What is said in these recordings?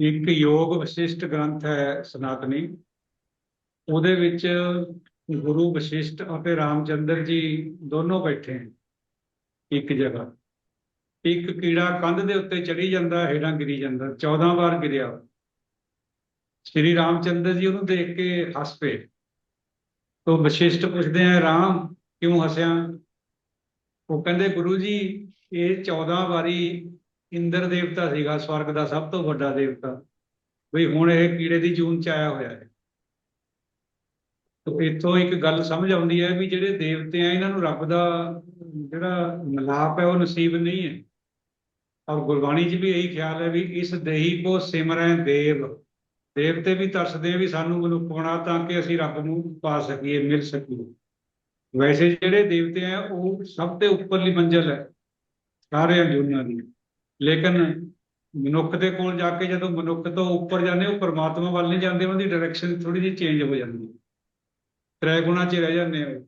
ਇੱਕ ਯੋਗ ਵਿਸ਼ਿਸ਼ਟ ਗ੍ਰੰਥ ਹੈ ਸਨਾਤਨੀ। ਉਹਦੇ ਵਿੱਚ ਗੁਰੂ ਵਿਸ਼ਿਸ਼ਟ ਅਤੇ ਰਾਮਚੰਦਰ ਜੀ ਦੋਨੋਂ ਬੈਠੇ ਹਨ, ਇੱਕ ਜਗ੍ਹਾ। ਇੱਕ ਕੀੜਾ ਕੰਧ ਦੇ ਉੱਤੇ ਚੜੀ ਜਾਂਦਾ ਹੇਠਾਂ ਗਿਰੀ ਜਾਂਦਾ 14 ਵਾਰ ਗਿਰਿਆ। ਸ਼੍ਰੀ ਰਾਮਚੰਦਰ ਜੀ ਉਹਨੂੰ ਦੇਖ ਕੇ ਹੱਸ ਪਏ। ਤੋ ਵਿਸ਼ਿਸ਼ਟ ਪੁੱਛਦੇ ਆ, ਰਾਮ, ਕਿਉਂ ਹੱਸਿਆ? ਉਹ ਕਹਿੰਦੇ, ਗੁਰੂ ਜੀ, ਇਹ 14 ਵਾਰੀ ਇੰਦਰ ਦੇਵਤਾ ਸੀਗਾ, ਸਵਰਗ ਦਾ ਸਭ ਤੋਂ ਵੱਡਾ ਦੇਵਤਾ। ਵੀ ਹੁਣ ਇਹ ਕੀੜੇ ਦੀ ਜੂਨ ਚ ਆਇਆ ਹੋਇਆ ਹੈ। ਤੋ ਇੱਥੋਂ ਇੱਕ ਗੱਲ ਸਮਝ ਆਉਂਦੀ ਹੈ ਵੀ ਜਿਹੜੇ ਦੇਵਤੇ ਆ, ਇਹਨਾਂ ਨੂੰ ਰੱਬ ਦਾ ਜਿਹੜਾ ਮਿਲਾਪ ਹੈ, ਉਹ ਨਸੀਬ ਨਹੀਂ ਹੈ। ਔਰ ਗੁਰਬਾਣੀ 'ਚ ਵੀ ਇਹੀ ਖਿਆਲ ਹੈ ਵੀ ਇਸ ਦੇਹੀ ਕੋ ਸਿਮਰੈ ਦੇਵ। ਦੇਵਤੇ ਵੀ ਤਰਸਦੇ ਵੀ ਸਾਨੂੰ ਮਨੁੱਖ ਬਣਾ ਤਾਂ ਕਿ ਅਸੀਂ ਰੱਬ ਨੂੰ ਪਾ ਸਕੀਏ, ਮਿਲ ਸਕੀਏ। ਵੈਸੇ ਜਿਹੜੇ ਦੇਵਤੇ ਆ, ਉਹ ਸਭ ਤੋਂ ਉੱਪਰਲੀ ਮੰਜ਼ਲ ਹੈ। ਸਾਰੇ ਜੁਨਾਂ ਦੀ। ਲੇਕਿਨ ਮਨੁੱਖ ਦੇ ਕੋਲ ਜਾ ਕੇ ਜਦੋਂ ਮਨੁੱਖ ਤੋਂ ਉੱਪਰ ਜਾਂਦੇ, ਉਹ ਪਰਮਾਤਮਾ ਵੱਲ ਨਹੀਂ ਜਾਂਦੇ, ਉਹਦੀ ਡਾਇਰੈਕਸ਼ਨ ਥੋੜੀ ਜਿਹੀ ਚੇਂਜ ਹੋ ਜਾਂਦੀ ਹੈ। ਤ੍ਰੈ ਗੁਣਾ 'ਚ ਰਹਿ ਜਾਂਦੇ ਆ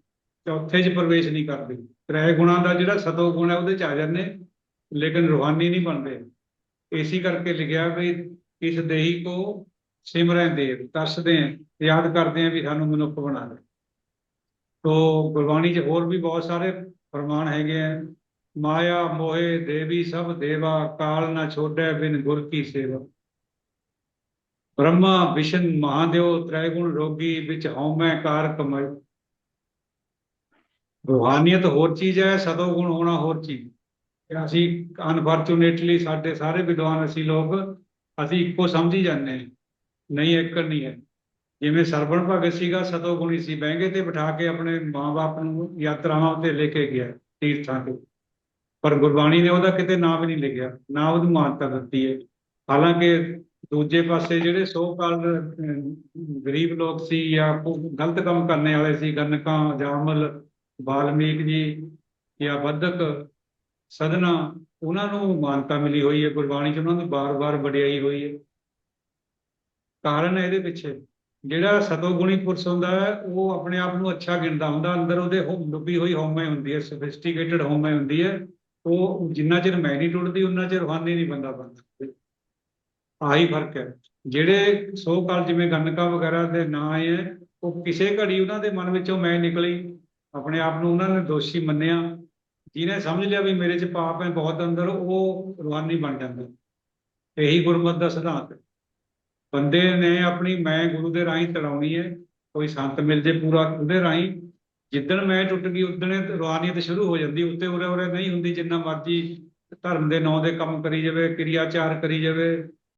ਚੌਥੇ 'ਚ ਪ੍ਰਵੇਸ਼ ਨਹੀਂ ਕਰਦੇ। ਤ੍ਰੈ ਗੁਣਾ ਦਾ ਜਿਹੜਾ ਸਤੋ ਗੁਣ ਹੈ, ਉਹਦੇ 'ਚ ਆ ਜਾਂਦੇ, ਲੇਕਿਨ ਰੂਹਾਨੀ ਨਹੀਂ ਬਣਦੇ। ਇਸੇ ਕਰਕੇ ਲਿਖਿਆ ਵੀ ਇਸ ਦੇਹੀ ਕੋ ਸਿਮਰੈ ਦੇਵ, ਤਰਸਦੇ ਆ ਯਾਦ ਕਰਦੇ ਆ ਵੀ ਸਾਨੂੰ ਮਨੁੱਖ ਬਣਾ ਦੇ। ਤੋ ਗੁਰਬਾਣੀ 'ਚ ਹੋਰ ਵੀ ਬਹੁਤ ਸਾਰੇ ਫਰਮਾਨ ਹੈਗੇ ਆ। ਮਾਇਆ ਮੋਹਿ ਦੇਵੀ ਸਭ ਦੇਵਾ, ਕਾਲ ਨਾ ਛੋੜੈ ਬਿਨ ਗੁਰ ਕੀ ਸੇਵਾ। ਬ੍ਰਹਮਾ ਵਿਸ਼ਨ ਮਹਾਦੇਵ, ਤ੍ਰੈਗੁਣ ਰੋਗੀ ਵਿੱਚ ਹਉਮੈ ਕਾਰ ਕਮਾਈ। ਰੂਹਾਨੀਅਤ ਹੋਰ ਚੀਜ਼ ਹੈ ਸਤੋ ਗੁਣ ਹੋਣਾ ਹੋਰ ਚੀਜ਼। ਅਸੀਂ ਅਨਫੋਰਚੂਨੇਟਲੀ ਸਾਡੇ ਸਾਰੇ ਵਿਦਵਾਨ, ਅਸੀਂ ਲੋਕ, ਅਸੀਂ ਇੱਕੋ ਸਮਝੀ ਜਾਂਦੇ ਹਾਂ, ਨਹੀਂ ਇੱਕ ਨਹੀਂ ਹੈ। ਜਿਵੇਂ ਸਰਵਣ ਭਗਤ ਸੀਗਾ ਸਤੋ ਗੁਣੀ ਸੀ ਬਹਿੰਗੇ ਤੇ ਬਿਠਾ ਕੇ ਆਪਣੇ ਮਾਂ-ਬਾਪ ਨੂੰ ਯਾਤਰਾਵਾਂ ਉੱਤੇ ਲੈ ਕੇ ਗਿਆ, ਤੀਰਥਾਂ ਤੇ। ਪਰ ਗੁਰਬਾਣੀ ਨੇ ਉਹਦਾ ਕਿਤੇ ਨਾਮ ਵੀ ਨਹੀਂ ਲਿਖਿਆ, ਨਾ ਉਹਨੂੰ ਮਾਨਤਾ ਦਿੱਤੀ ਹੈ। ਹਾਲਾਂਕਿ ਦੂਜੇ ਪਾਸੇ ਜਿਹੜੇ ਸੋ ਕਾਲ ਗਰੀਬ ਲੋਕ ਸੀ ਜਾਂ ਗਲਤ ਕੰਮ ਕਰਨੇ ਵਾਲੇ ਸੀ ਗਨਕਾਂ ਜਾਮਲ ਵਾਲਮੀਕ ਜੀ ਜਾਂ ਬੱਧਕ, ਸਦਨਾ, ਉਹਨਾਂ ਨੂੰ ਮਾਨਤਾ ਮਿਲੀ ਹੋਈ ਹੈ, ਗੁਰਬਾਣੀ 'ਚ ਉਹਨਾਂ ਨੂੰ ਬਾਰ-ਬਾਰ ਵਡਿਆਈ ਹੋਈ ਹੈ। ਕਾਰਨ ਇਹਦੇ ਪਿੱਛੇ, ਜਿਹੜਾ ਸਤੋਗੁਣੀ ਪੁਰਸ਼ ਹੁੰਦਾ ਹੈ, ਉਹ ਆਪਣੇ ਆਪ ਨੂੰ ਅੱਛਾ ਗਿਣਦਾ ਹੁੰਦਾ, ਅੰਦਰ ਉਹਦੇ ਹੋ- ਡੁੱਬੀ ਹੋਈ ਹਉਮੈ ਹੁੰਦੀ ਹੈ ਸੋਫਿਸਟੀਕੇਟਡ ਹਉਮੈ ਹੁੰਦੀ ਹੈ। ਉਹ ਜਿੰਨਾ ਚਿਰ ਮੈਂ ਨਹੀਂ ਟੁੱਟਦੀ ਉਹਨਾਂ ਚਿਰ ਰੂਹਾਨੀ ਨਹੀਂ ਬੰਦਾ ਬਣਦਾ ਆਹੀ ਫ਼ਰਕ ਹੈ। ਜਿਹੜੇ ਸੋ ਕਾਲ ਜਿਵੇਂ ਗੰਨਕਾ ਵਗੈਰਾ ਦੇ ਨਾਂ ਹੈ ਉਹ ਕਿਸੇ ਘੜੀ ਉਹਨਾਂ ਦੇ ਮਨ ਵਿੱਚੋਂ ਮੈਂ ਨਿਕਲੀ, ਆਪਣੇ ਆਪ ਨੂੰ ਉਹਨਾਂ ਨੇ ਦੋਸ਼ੀ ਮੰਨਿਆ। ਜਿਹਨੇ ਸਮਝ ਲਿਆ ਵੀ ਮੇਰੇ 'ਚ ਪਾਪ ਹੈ, ਬਹੁਤ ਅੰਦਰ, ਉਹ ਰੂਹਾਨੀ ਬਣ ਜਾਂਦਾ। ਇਹੀ ਗੁਰਮਤ ਦਾ ਸਿਧਾਂਤ ਹੈ। ਬੰਦੇ ਨੇ ਆਪਣੀ ਮੈਂ ਗੁਰੂ ਦੇ ਰਾਹੀਂ ਤੜਾਉਣੀ ਹੈ। ਕੋਈ ਸੰਤ ਮਿਲ ਜੇ ਪੂਰਾ ਉਹਦੇ ਰਾਹੀਂ ਜਿੱਦਣ ਮੈਂ ਟੁੱਟ ਗਈ ਉਦਣ ਰੂਹਾਨੀਅਤ ਸ਼ੁਰੂ ਹੋ ਜਾਂਦੀ, ਉੱਤੇ ਉਰੇ ਉਰੇ ਨਹੀਂ ਹੁੰਦੀ, ਜਿੰਨਾ ਮਰਜ਼ੀ ਧਰਮ ਦੇ ਨਾਂ ਦੇ ਕੰਮ ਕਰੀ ਜਾਵੇ, ਕਿਰਿਆਚਾਰ ਕਰੀ ਜਾਵੇ